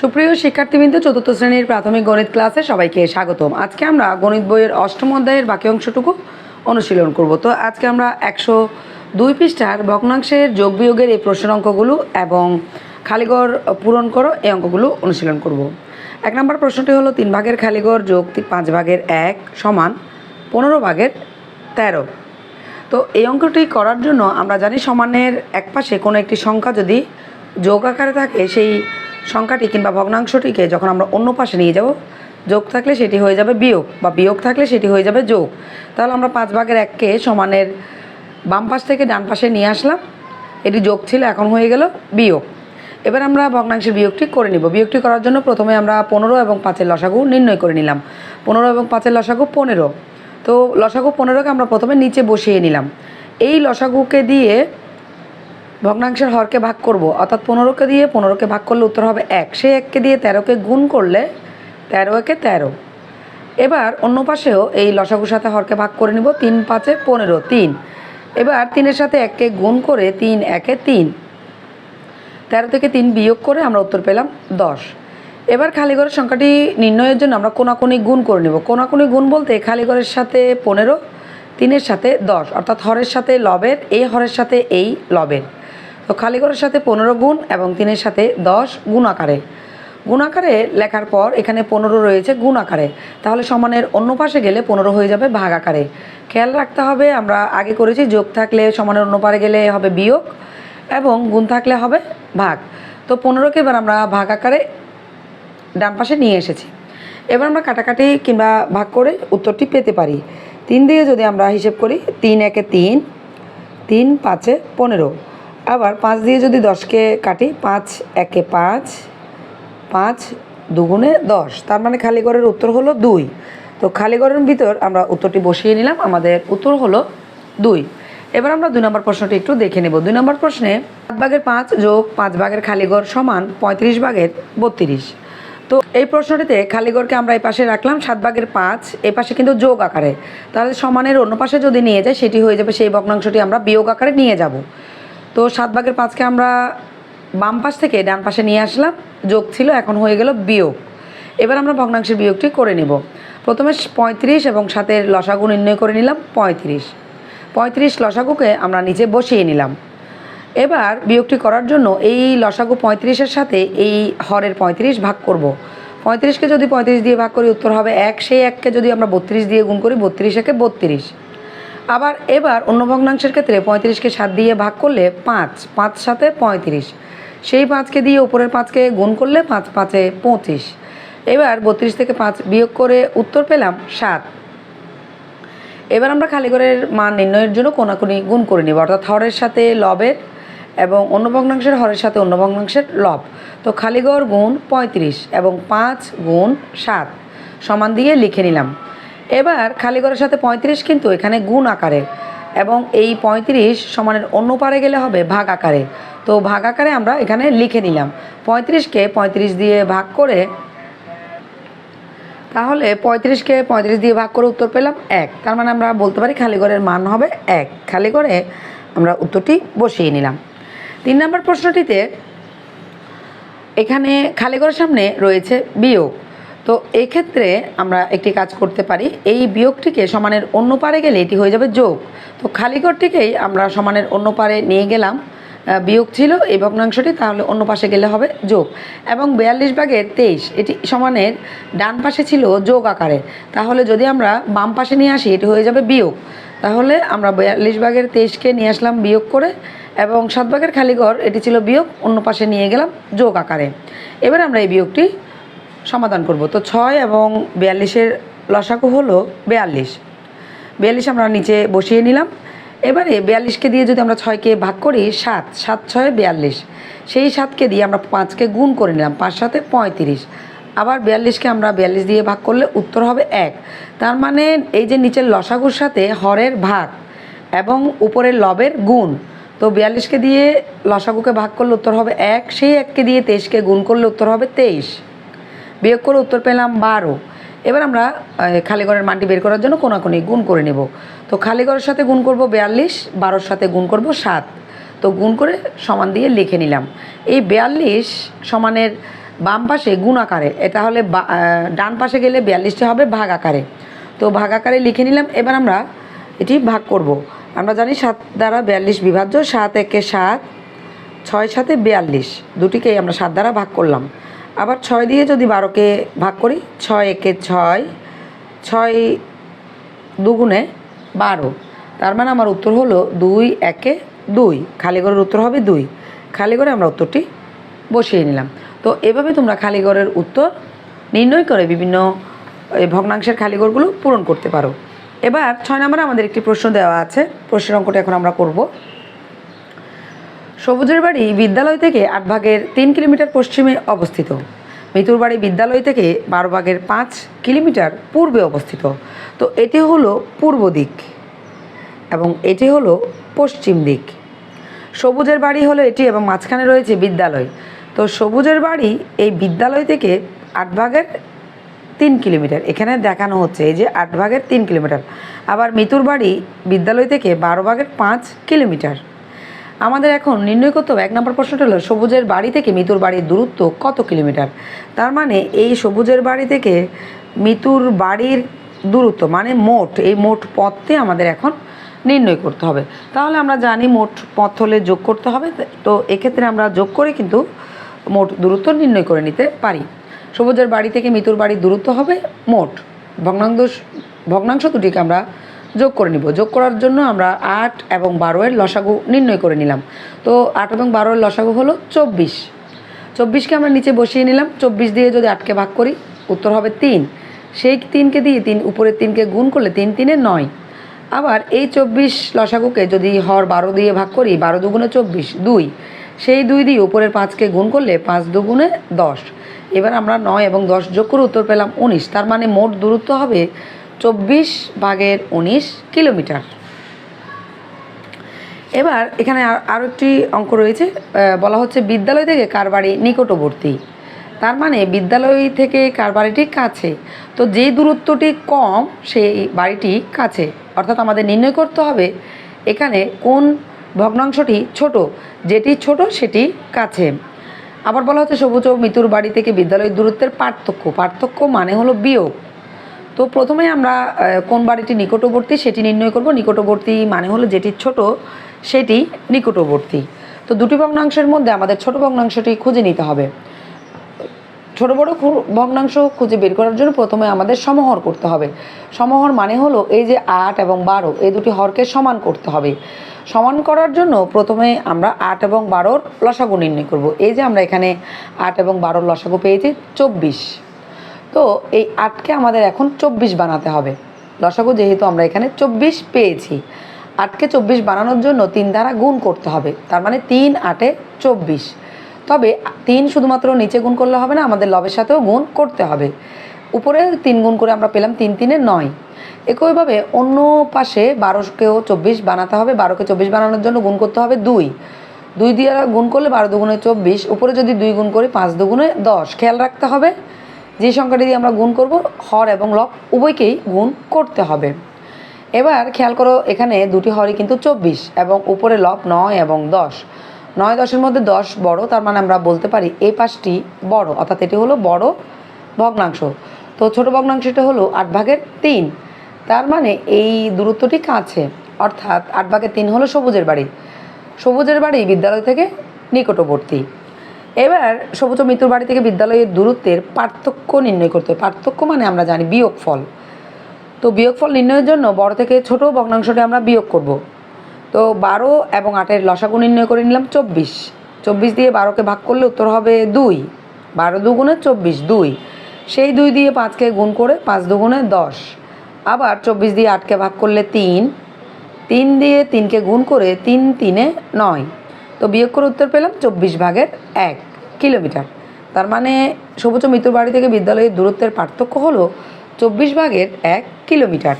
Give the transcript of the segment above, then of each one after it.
সুপ্রিয় শিক্ষার্থীবৃন্দ, চতুর্থ শ্রেণির প্রাথমিক গণিত ক্লাসে সবাইকে স্বাগতম। আজকে আমরা গণিত বইয়ের অষ্টম অধ্যায়ের বাকি অংশটুকু অনুশীলন করব। তো আজকে আমরা একশো দুই পৃষ্ঠার ভগ্নাংশের যোগ বিয়োগের এই প্রশ্নের অঙ্কগুলো এবং খালিগড় পূরণ করো, এই অঙ্কগুলো অনুশীলন করব। এক নম্বর প্রশ্নটি হলো, তিন ভাগের খালিগড় যোগ পাঁচ ভাগের এক সমান পনেরো ভাগের তেরো। তো এই অঙ্কটি করার জন্য আমরা জানি সমানের এক পাশে কোনো একটি সংখ্যা যদি যোগ আকারে থাকে, সেই সংখ্যাটি কিংবা ভগ্নাংশটিকে যখন আমরা অন্য পাশে নিয়ে যাব, যোগ থাকলে সেটি হয়ে যাবে বিয়োগ বা বিয়োগ থাকলে সেটি হয়ে যাবে যোগ। তাহলে আমরা পাঁচ ভাগের এককে সমানের বাম পাশ থেকে ডান পাশে নিয়ে আসলাম। এটি যোগ ছিল, এখন হয়ে গেল বিয়োগ। এবার আমরা ভগ্নাংশের বিয়োগটি করে নিব। বিয়োগটি করার জন্য প্রথমে আমরা পনেরো এবং পাঁচের লসাগু নির্ণয় করে নিলাম। পনেরো এবং পাঁচের লসাগু পনেরো। তো লসাগু পনেরোকে আমরা প্রথমে নিচে বসিয়ে নিলাম। এই লসাগুকে দিয়ে ভগ্নাংশের হরকে ভাগ করব। অর্থাৎ পনেরোকে দিয়ে পনেরোকে ভাগ করলে উত্তর হবে এক। সেই এককে দিয়ে তেরোকে গুণ করলে তেরো একে তেরো। এবার অন্য পাশেও এই লসাগুর সাথে হরকে ভাগ করে নিব তিন পাঁচে পনেরো, তিন। এবার তিনের সাথে এককে গুণ করে তিন, একে তিন। তেরো থেকে তিন বিয়োগ করে আমরা উত্তর পেলাম দশ। এবার খালিঘরের সংখ্যাটি নির্ণয়ের জন্য আমরা কোনাকুনি গুণ করে নেব। কোনাকুনি গুণ বলতে খালিঘরের সাথে পনেরো, তিনের সাথে দশ। অর্থাৎ হরের সাথে লবের, এই হরের সাথে এই লবের। তো খালিঘরের সাথে পনেরো গুণ এবং তিনের সাথে দশ গুণ আকারে। গুণ আকারে লেখার পর এখানে পনেরো রয়েছে গুণ আকারে। তাহলে সমানের অন্য পাশে গেলে পনেরো হয়ে যাবে ভাগ আকারে। খেয়াল রাখতে হবে, আমরা আগে করেছি, যোগ থাকলে সমানের অন্য পারে গেলে হবে বিয়োগ এবং গুণ থাকলে হবে ভাগ। তো পনেরোকে এবার আমরা ভাগ আকারে ডান পাশে নিয়ে এসেছি। এবার আমরা কাটাকাটি কিংবা ভাগ করে উত্তরটি পেতে পারি। তিন দিয়ে যদি আমরা হিসেব করি, তিন একে তিন তিন পাঁচে পনেরো। আবার পাঁচ দিয়ে যদি দশকে কাটি, পাঁচ একে পাঁচ পাঁচ দুগুণে দশ, তার মানে খালিগড়ের উত্তর হলো দুই। তো খালিগড়ের ভিতর আমরা উত্তরটি বসিয়ে নিলাম, আমাদের উত্তর হলো দুই। এবার আমরা দুই নম্বর প্রশ্নটি একটু দেখে নেব। দুই নম্বর প্রশ্নে সাত ভাগের পাঁচ যোগ পাঁচ ভাগের খালিগড় সমান পঁয়ত্রিশ ভাগের বত্রিশ। তো এই প্রশ্নটিতে খালিগড়কে আমরা এই পাশে রাখলাম, সাত ভাগের পাঁচ, এই পাশে কিন্তু যোগ আকারে। তাহলে সমানের অন্য পাশে যদি নিয়ে যায় সেটি হয়ে যাবে সেই ভগ্নাংশটি আমরা বিয়োগ আকারে নিয়ে যাব। তো সাত ভাগের পাঁচকে আমরা বাম পাশ থেকে ডান পাশে নিয়ে আসলাম। যোগ ছিল, এখন হয়ে গেল বিয়োগ। এবার আমরা ভগ্নাংশের বিয়োগটি করে নিব। প্রথমে পঁয়ত্রিশ এবং সাতের লসাগু নির্ণয় করে নিলাম, পঁয়ত্রিশ। পঁয়ত্রিশ লসাগুকে আমরা নিচে বসিয়ে নিলাম। এবার বিয়োগটি করার জন্য এই লসাগু পঁয়ত্রিশের সাথে এই হরের পঁয়ত্রিশ ভাগ করব। পঁয়ত্রিশকে যদি পঁয়ত্রিশ দিয়ে ভাগ করি, উত্তর হবে এক। সেই এককে যদি আমরা বত্রিশ দিয়ে গুণ করি, বত্রিশ একে বত্রিশ। আবার এবার অন্য ভগ্নাংশের ক্ষেত্রে পঁয়ত্রিশকে সাত দিয়ে ভাগ করলে পাঁচ পাঁচ সাথে পঁয়ত্রিশ। সেই পাঁচকে দিয়ে উপরের পাঁচকে গুণ করলে পাঁচ, পাঁচে পঁচিশ। এবার বত্রিশ থেকে পাঁচ বিয়োগ করে উত্তর পেলাম সাত। এবার আমরা খালিগড়ের মান নির্ণয়ের জন্য কোনাকুনি গুণ করে নিব, অর্থাৎ হরের সাথে লবের এবং অন্য ভগ্নাংশের হরের সাথে অন্য ভগ্নাংশের লব। তো খালিগড় গুণ পঁয়ত্রিশ এবং পাঁচ গুণ সাত। সমান দিয়ে লিখে নিলাম। এবার খালিগড়ের সাথে পঁয়ত্রিশ কিন্তু এখানে গুণ আকারে। এবং এই পঁয়ত্রিশ সমানের অন্য পারে গেলে হবে ভাগ আকারে। তো ভাগ আকারে আমরা এখানে লিখে নিলাম। পঁয়ত্রিশকে পঁয়ত্রিশ দিয়ে ভাগ করে, তাহলে পঁয়ত্রিশকে পঁয়ত্রিশ দিয়ে ভাগ করে উত্তর পেলাম এক। তার মানে আমরা বলতে পারি খালিগড়ের মান হবে এক। খালি আমরা উত্তরটি বসিয়ে নিলাম। তিন নম্বর প্রশ্নটিতে এখানে খালিগড়ের সামনে রয়েছে বিয়োগ। তো এই ক্ষেত্রে আমরা একটি কাজ করতে পারি। এই বিয়োগটিকে সমানের অন্য পারে গেলে এটি হয়ে যাবে যোগ। তো খালিগড়টিকেই আমরা সমানের অন্য পারে নিয়ে গেলাম। বিয়োগ ছিল এই ভগ্নাংশটি, তাহলে অন্য পাশে গেলে হবে যোগ। এবং বিয়াল্লিশ ভাগের তেইশ, এটি সমানের ডান পাশে ছিল যোগ আকারে। তাহলে যদি আমরা বাম পাশে নিয়ে আসি, এটি হয়ে যাবে বিয়োগ। তাহলে আমরা বিয়াল্লিশ ভাগের তেইশকে নিয়ে আসলাম বিয়োগ করে, এবং সাত ভাগের খালিঘর এটি ছিল বিয়োগ, অন্য পাশে নিয়ে গেলাম যোগ আকারে। এবার আমরা এই বিয়োগটি সমাধান করব। তো ছয় এবং বিয়াল্লিশের লসাকু হলো বিয়াল্লিশ। বিয়াল্লিশ আমরা নিচে বসিয়ে নিলাম। এবারে বিয়াল্লিশকে দিয়ে যদি আমরা ছয়কে ভাগ করি, সাত। সাত, ছয়, বিয়াল্লিশ। সেই সাতকে দিয়ে আমরা পাঁচকে গুণ করে নিলাম। পাঁচ সাথে পঁয়ত্রিশ। আবার বিয়াল্লিশকে আমরা বিয়াল্লিশ দিয়ে ভাগ করলে উত্তর হবে এক। তার মানে এই যে নিচের লসাগুর সাথে হরের ভাগ এবং উপরের লবের গুণ, তো বিয়াল্লিশকে দিয়ে লসাগুকে ভাগ করলে উত্তর হবে এক। সেই এককে দিয়ে তেইশকে গুণ করলে উত্তর হবে তেইশ। বিয়োগ করে উত্তর পেলাম বারো। এবার আমরা খালিগড়ের মানটি বের করার জন্য কোনাকুনি গুণ করে নেব। তো খালিগড়ের সাথে গুণ করব বিয়াল্লিশ, বারোর সাথে গুণ করব সাত। তো গুণ করে সমান দিয়ে লিখে নিলাম। এই বিয়াল্লিশ সমানের বাম পাশে গুণ আকারে এটা হলে ডান পাশে গেলে বিয়াল্লিশটি হবে ভাগ আকারে। তো ভাগ আকারে লিখে নিলাম, এবার আমরা এটি ভাগ করব। আমরা জানি সাত দ্বারা বিয়াল্লিশ বিভাজ্য, সাত একে সাত, ছয় সাথে বিয়াল্লিশ। দুটিকেই আমরা সাত দ্বারা ভাগ করলাম। আবার ছয় দিয়ে যদি বারোকে ভাগ করি, ছয় একে ছয় ছয় দুগুণে বারো। তার মানে আমার উত্তর হলো দুই একে দুই। খালি ঘরের উত্তর হবে দুই। খালি ঘরে আমরা উত্তরটি বসিয়ে নিলাম। তো এভাবে তোমরা খালি ঘরের উত্তর নির্ণয় করে বিভিন্ন ভগ্নাংশের খালি ঘরগুলো পূরণ করতে পারো। এবার ছয় নম্বরে আমাদের একটি প্রশ্ন দেওয়া আছে। প্রশ্নের অঙ্কটা এখন আমরা করব। সবুজের বাড়ি বিদ্যালয় থেকে আট ভাগের তিন কিলোমিটার পশ্চিমে অবস্থিত। মিতুর বাড়ি বিদ্যালয় থেকে বারো ভাগের পাঁচ কিলোমিটার পূর্বে অবস্থিত। তো এটি হলো পূর্ব দিক এবং এটি হলো পশ্চিম দিক। সবুজের বাড়ি হলো এটি এবং মাঝখানে রয়েছে বিদ্যালয়। তো সবুজের বাড়ি এই বিদ্যালয় থেকে আট ভাগের তিন কিলোমিটার। এখানে দেখানো হচ্ছে এই যে আট ভাগের তিন কিলোমিটার। আবার মিতুর বাড়ি বিদ্যালয় থেকে বারো ভাগের পাঁচ কিলোমিটার। আমাদের এখন নির্ণয় করতে হবে। এক নম্বর প্রশ্নটা হলো, সবুজের বাড়ি থেকে মিতুর বাড়ির দূরত্ব কত কিলোমিটার? তার মানে এই সবুজের বাড়ি থেকে মিতুর বাড়ির দূরত্ব মানে মোট, এই মোট পথটি আমাদের এখন নির্ণয় করতে হবে। তাহলে আমরা জানি মোট পথ হলে যোগ করতে হবে, তো এক্ষেত্রে আমরা যোগ করে কিন্তু মোট দূরত্ব নির্ণয় করে নিতে পারি। সবুজের বাড়ি থেকে মিতুর বাড়ির দূরত্ব হবে মোট। ভগ্নাংশ ভগ্নাংশ দুটিকে আমরা যোগ করে নিব। যোগ করার জন্য আমরা আট এবং বারোয়ের লসাগু নির্ণয় করে নিলাম। তো আট এবং বারোয়ের লসাগু হলো চব্বিশ। চব্বিশকে আমরা নিচে বসিয়ে নিলাম। চব্বিশ দিয়ে যদি আটকে ভাগ করি, উত্তর হবে তিন। সেই তিনকে দিয়ে তিন, উপরের তিনকে গুণ করলে তিন, তিনে নয়। আবার এই চব্বিশ লসাগুকে যদি হর বারো দিয়ে ভাগ করি, বারো দুগুণে চব্বিশ, দুই। সেই দুই দিয়ে উপরের পাঁচকে গুণ করলে পাঁচ দুগুণে দশ। এবার আমরা নয় এবং দশ যোগ করে উত্তর পেলাম উনিশ। তার মানে মোট দূরত্ব হবে চব্বিশ ভাগের উনিশ কিলোমিটার। এবার এখানে আর- আরও একটি অঙ্ক রয়েছে বলা হচ্ছে বিদ্যালয় থেকে কার বাড়ি নিকটবর্তী। তার মানে বিদ্যালয় থেকে কার বাড়িটি কাছে। তো যে দূরত্বটি কম, সেই বাড়িটি কাছে। অর্থাৎ আমাদের নির্ণয় করতে হবে এখানে কোন ভগ্নাংশটি ছোট, যেটি ছোট সেটি কাছে। আবার বলা হচ্ছে সবুজ ও মিতুর বাড়ি থেকে বিদ্যালয়ের দূরত্বের পার্থক্য। পার্থক্য মানে হলো বিয়োগ। তো প্রথমে আমরা কোন বাড়িটি নিকটবর্তী সেটি নির্ণয় করব। নিকটবর্তী মানে হলো যেটি ছোট, সেটি নিকটবর্তী। তো দুটি ভগ্নাংশের মধ্যে আমাদের ছোট ভগ্নাংশটি খুঁজে নিতে হবে। ছোট বড় ভগ্নাংশ খুঁজে বের করার জন্য প্রথমে আমাদের সমহর করতে হবে। সমহর মানে হলো এই যে আট এবং বারো, এই দুটি হরকে সমান করতে হবে। সমান করার জন্য প্রথমে আমরা আট এবং বারোর লসাগু নির্ণয় করব। এই যে আমরা এখানে আট এবং বারোর লসাগু পেয়েছি, চব্বিশ। তো এই আটকে আমাদের এখন চব্বিশ বানাতে হবে। লসাগু যেহেতু আমরা এখানে চব্বিশ পেয়েছি, আটকে চব্বিশ বানানোর জন্য তিন দ্বারা গুণ করতে হবে। তার মানে তিন আটে চব্বিশ। তবে তিন শুধুমাত্র নিচে গুণ করলে হবে না, আমাদের লবের সাথেও গুণ করতে হবে। উপরে তিন গুণ করে আমরা পেলাম তিন তিনে নয়। একইভাবে অন্য পাশে বারোকেও চব্বিশ বানাতে হবে, বারোকে চব্বিশ বানানোর জন্য গুণ করতে হবে দুই। দুই দিয়ে গুণ করলে বারো দুগুণে চব্বিশ, উপরে যদি দুই গুণ করি পাঁচ দুগুণে দশ। খেয়াল রাখতে হবে যে সংখ্যাটি দিয়ে আমরা গুণ করব, হর এবং লব উভয়কেই গুণ করতে হবে। এবার খেয়াল করো, এখানে দুটি হরই কিন্তু চব্বিশ এবং উপরে লব নয় এবং দশ। নয় দশের মধ্যে দশ বড়, তার মানে আমরা বলতে পারি এই পাশটি বড়, অর্থাৎ এটি হলো বড় ভগ্নাংশ। তো ছোট ভগ্নাংশটা হলো আট ভাগের তিন, তার মানে এই দূরত্বটি কাছে, অর্থাৎ আট ভাগের তিন হলো সবুজের বাড়ি। সবুজের বাড়ি বিদ্যালয় থেকে নিকটবর্তী। এবার সবুজ মৃত্যুর বাড়ি থেকে বিদ্যালয়ের দূরত্বের পার্থক্য নির্ণয় করতে হবে পার্থক্য মানে আমরা জানি বিয়োগফল তো বিয়োগফল নির্ণয়ের জন্য বড় থেকে ছোট ভগ্নাংশটি আমরা বিয়োগ করব। তো বারো এবং আটের লসাগু নির্ণয় করে নিলাম চব্বিশ। চব্বিশ দিয়ে বারোকে ভাগ করলে উত্তর হবে দুই। বারো দুগুণে চব্বিশ, দুই। সেই দুই দিয়ে পাঁচকে গুণ করে পাঁচ দুগুণে দশ। আবার চব্বিশ দিয়ে আটকে ভাগ করলে তিন। তিন দিয়ে তিনকে গুণ করে তিন তিনে নয়। তো বিয়োগ করে উত্তর পেলাম চব্বিশ ভাগের এক। কিলোমিটার। তার মানে সবুজ মৃত্যুর বাড়ি থেকে বিদ্যালয়ের দূরত্বের পার্থক্য হলো চব্বিশ ভাগের এক কিলোমিটার।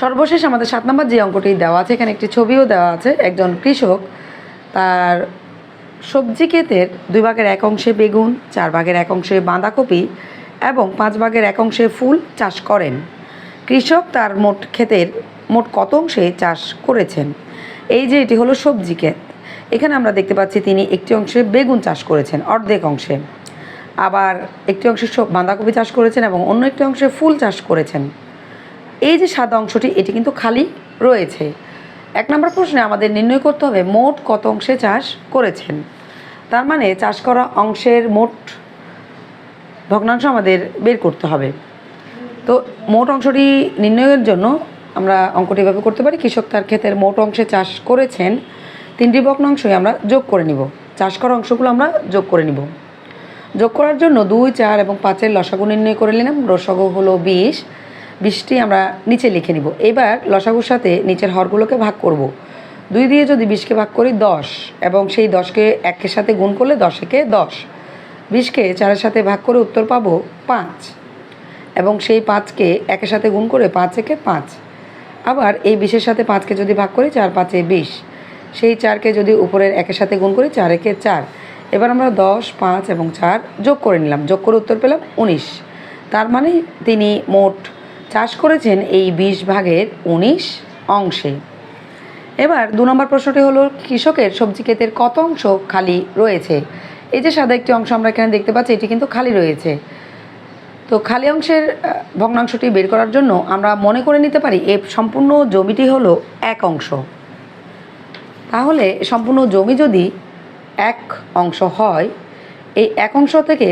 সর্বশেষ আমাদের সাত নম্বর যে অঙ্কটি দেওয়া আছে, এখানে একটি ছবিও দেওয়া আছে, একজন কৃষক তার সবজি ক্ষেতের দুই ভাগের এক অংশে বেগুন, চার ভাগের এক অংশে বাঁধাকপি এবং পাঁচ ভাগের এক অংশে ফুল চাষ করেন। কৃষক তার মোট ক্ষেতের মোট কত অংশে চাষ করেছেন? এই যে এটি হলো সবজি ক্ষেত। এখানে আমরা দেখতে পাচ্ছি তিনি একটি অংশে বেগুন চাষ করেছেন, অর্ধেক অংশে। আবার একটি অংশে বাঁধাকপি চাষ করেছেন এবং অন্য একটি অংশে ফুল চাষ করেছেন। এই যে সাদা অংশটি, এটি কিন্তু খালি রয়েছে। এক নম্বর প্রশ্নে আমাদের নির্ণয় করতে হবে মোট কত অংশে চাষ করেছেন। তার মানে চাষ করা অংশের মোট ভগ্নাংশ আমাদের বের করতে হবে। তো মোট অংশটি নির্ণয়ের জন্য আমরা অঙ্কটি এভাবে করতে পারি, কৃষক তার ক্ষেতের মোট অংশে চাষ করেছেন তিনটি ভগ্নাংশই আমরা যোগ করে নিব। চাষ করা অংশগুলো আমরা যোগ করে নিব। যোগ করার জন্য দুই, চার এবং পাঁচের লসাগু নির্ণয় করে নিলাম। রসাগু হলো বিশ। বিশটি আমরা নিচে লিখে নিব। এবার লসাগুর সাথে নিচের হরগুলোকে ভাগ করব। দুই দিয়ে যদি বিশকে ভাগ করি দশ এবং সেই দশকে একের সাথে গুণ করলে দশেকে দশ। বিশকে চারের সাথে ভাগ করে উত্তর পাবো পাঁচ এবং সেই পাঁচকে একের সাথে গুণ করে পাঁচ একে পাঁচ। আবার এই বিশের সাথে পাঁচকে যদি ভাগ করি চার, পাঁচে বিশ। সেই চারকে যদি উপরের একের সাথে গুণ করি, চার একে চার। এবার আমরা দশ, পাঁচ এবং চার যোগ করে নিলাম। যোগ করে উত্তর পেলাম উনিশ। তার মানে তিনি মোট চাষ করেছেন এই বিশ ভাগের উনিশ অংশে। এবার দু নম্বর প্রশ্নটি হলো, কৃষকের সবজি ক্ষেতের কত অংশ খালি রয়েছে? এই যে সাদা একটি অংশ আমরা এখানে দেখতে পাচ্ছি, এটি কিন্তু খালি রয়েছে। তো খালি অংশের ভগ্নাংশটি বের করার জন্য আমরা মনে করে নিতে পারি এই সম্পূর্ণ জমিটি হলো এক অংশ। তাহলে সম্পূর্ণ জমি যদি এক অংশ হয়, এই এক অংশ থেকে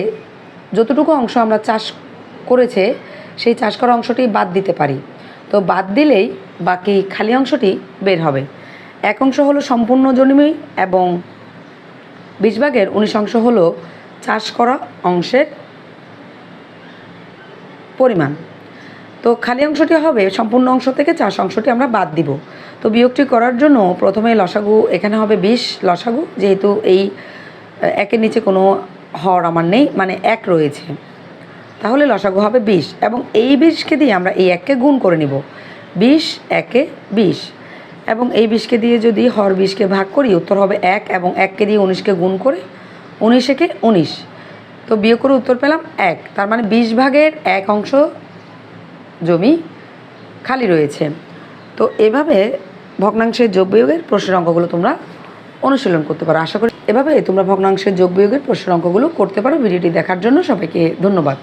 যতটুকু অংশ আমরা চাষ করেছে, সেই চাষ করা অংশটি বাদ দিতে পারি। তো বাদ দিলেই বাকি খালি অংশটি বের হবে। এক অংশ হলো সম্পূর্ণ জমি এবং বিশ ভাগের উনিশ অংশ হলো চাষ করা অংশের পরিমাণ। তো খালি অংশটি হবে, সম্পূর্ণ অংশ থেকে চাষ অংশটি আমরা বাদ দিব। তো বিয়োগটি করার জন্য প্রথমে লসাগু, এখানে হবে বিশ লসাগু, যেহেতু এই একের নিচে কোনো হর আমার নেই মানে এক রয়েছে। তাহলে লসাগু হবে বিশ, এবং এই বিশকে দিয়ে আমরা এই এককে গুণ করে নিব। বিশ, একে বিশ, এবং এই বিশকে দিয়ে যদি হর বিশকে ভাগ করি, উত্তর হবে এক, এবং এককে দিয়ে উনিশকে গুণ করে উনিশ একে উনিশ। তো বিয়োগ করে উত্তর পেলাম এক, তার মানে বিশ ভাগের এক অংশ জমি খালি রয়েছে। তো এভাবে ভগ্নাংশের যোগ বিয়োগের প্রশ্নের অঙ্কগুলো তোমরা অনুশীলন করতে পারো। আশা করি এভাবে তোমরা ভগ্নাংশের যোগ বিয়োগের প্রশ্নের অঙ্কগুলো করতে পারো। ভিডিওটি দেখার জন্য সবাইকে ধন্যবাদ।